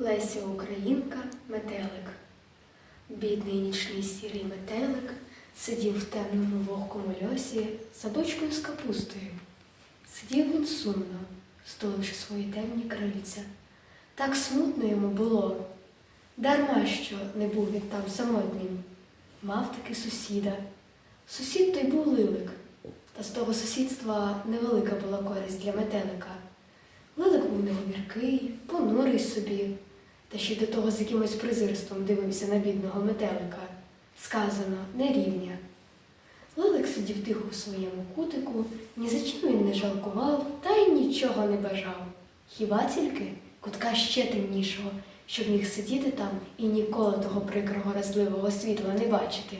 Леся Українка метелик. Бідний нічний сірий метелик сидів в темному вогкому льосі за бочкою з капустою. Сидів він сумно, столивши свої темні крильця. Так смутно йому було. Дарма що не був він там самотнім. Мав таки сусіда. Сусід той був лилик, та з того сусідства невелика була користь для метелика. Лилик був неговіркий, понурий собі, та ще й до того з якимось презирством дивився на бідного метелика. Сказано, не рівня. Лилик сидів тихо у своєму кутику, ні за чим він не жалкував та й нічого не бажав. Хіба тільки кутка ще темнішого, щоб міг сидіти там і ніколи того прикрого разливого світла не бачити.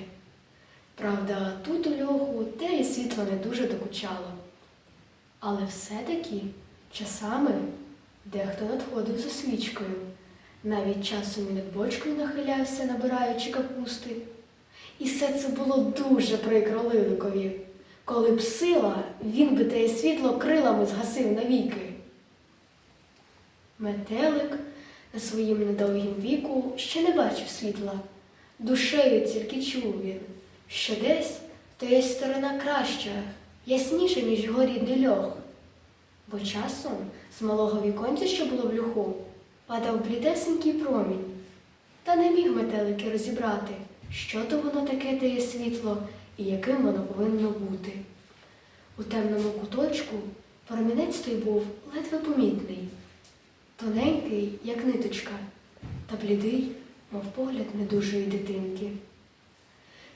Правда, тут у льоху те і світло не дуже докучало. Але все-таки часами дехто надходив за свічкою, навіть часом і над бочкою нахилявся, набираючи капусти. І все це було дуже прикро Лиликові. Коли б сила, він би те світло крилами згасив навіки. Метелик на своїм недовгім віку ще не бачив світла. Душею тільки чув він, що десь то є сторона краща, ясніша, ніж його рідний льох. Бо часом з малого віконця, що було в люху, падав блідесенький промінь. Та не міг метелики розібрати, що то воно таке теє світло і яким воно повинно бути. У темному куточку промінець той був ледве помітний, тоненький, як ниточка, та блідий, мов погляд недужої дитинки.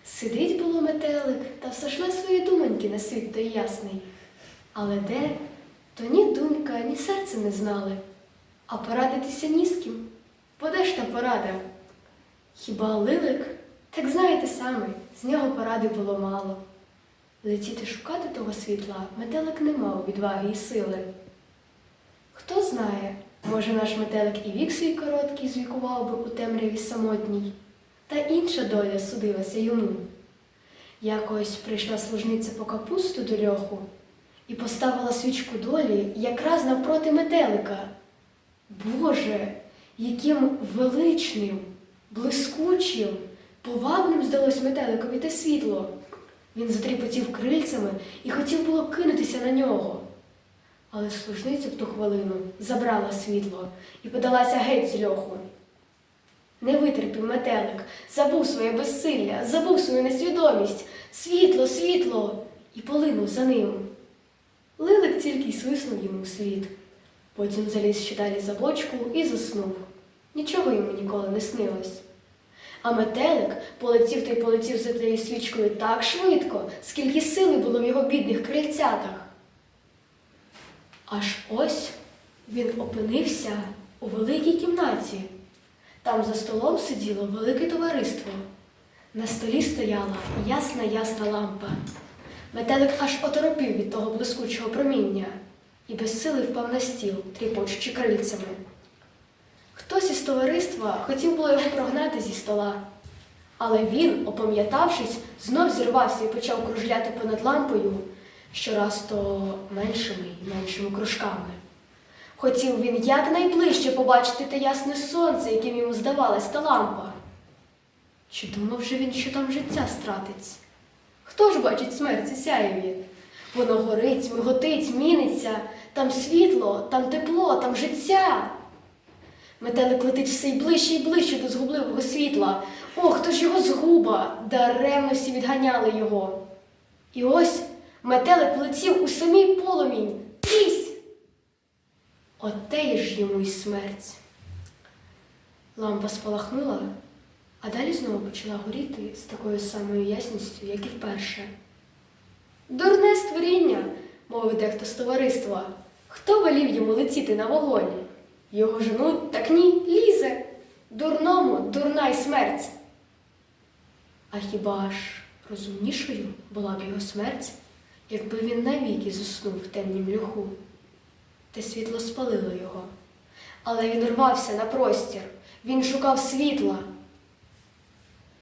Сидить було метелик та все шле свої думаньки на світ той ясний. Але де, то ні думка, ні серце не знали, а порадитися ні з ким. Поде ж та порада? Хіба лилик? Так знаєте самі, з нього поради було мало. Летіти шукати того світла метелик не мав відваги і сили. Хто знає, може наш метелик і вік свій короткий звікував би у темряві самотній, та інша доля судилася йому. Якось прийшла служниця по капусту до льоху і поставила свічку долі якраз навпроти метелика. Боже, яким величним, блискучим, повабним здалось метеликові те світло. Він затріпотів крильцями і хотів було кинутися на нього. Але служниця в ту хвилину забрала світло і подалася геть з льоху. Не витерпів метелик, забув своє безсилля, забув свою несвідомість, світло, світло, і полинув за ним. Лилик тільки й свиснув йому слід. Потім заліз ще далі за бочку і заснув. Нічого йому ніколи не снилось. А метелик полетів та й полетів за тією свічкою так швидко, скільки сили було в його бідних крильцятах. Аж ось він опинився у великій кімнаті. Там за столом сиділо велике товариство. На столі стояла ясна ясна лампа. Метелик аж оторопів від того блискучого проміння і без сили впав на стіл, тріпочучи крильцями. Хтось із товариства хотів було його прогнати зі стола, але він, опам'ятавшись, знов зірвався і почав кружляти понад лампою, щораз то меншими і меншими кружками. Хотів він якнайближче побачити те ясне сонце, яким йому здавалась та лампа. Чи думав же він, що там життя стратиться? Хто ж бачить смерть смерті сяєві? Воно горить, миготить, міниться, там світло, там тепло, там життя. Метелик летить все й ближче й ближче до згубливого світла. Ох, хто ж його згуба, даремно всі відганяли його. І ось метелик летів у самій полумінь. Трісь! Отеє ж йому й смерть. Лампа спалахнула, а далі знову почала горіти з такою самою ясністю, як і вперше. Дурне створіння, мовив дехто з товариства. Хто велів йому летіти на вогонь? Його женуть, так ні, лізе. Дурному дурна й смерть. А хіба ж розумнішою була б його смерть, якби він навіки заснув в темнім люху? Те світло спалило його. Але він рвався на простір, він шукав світла,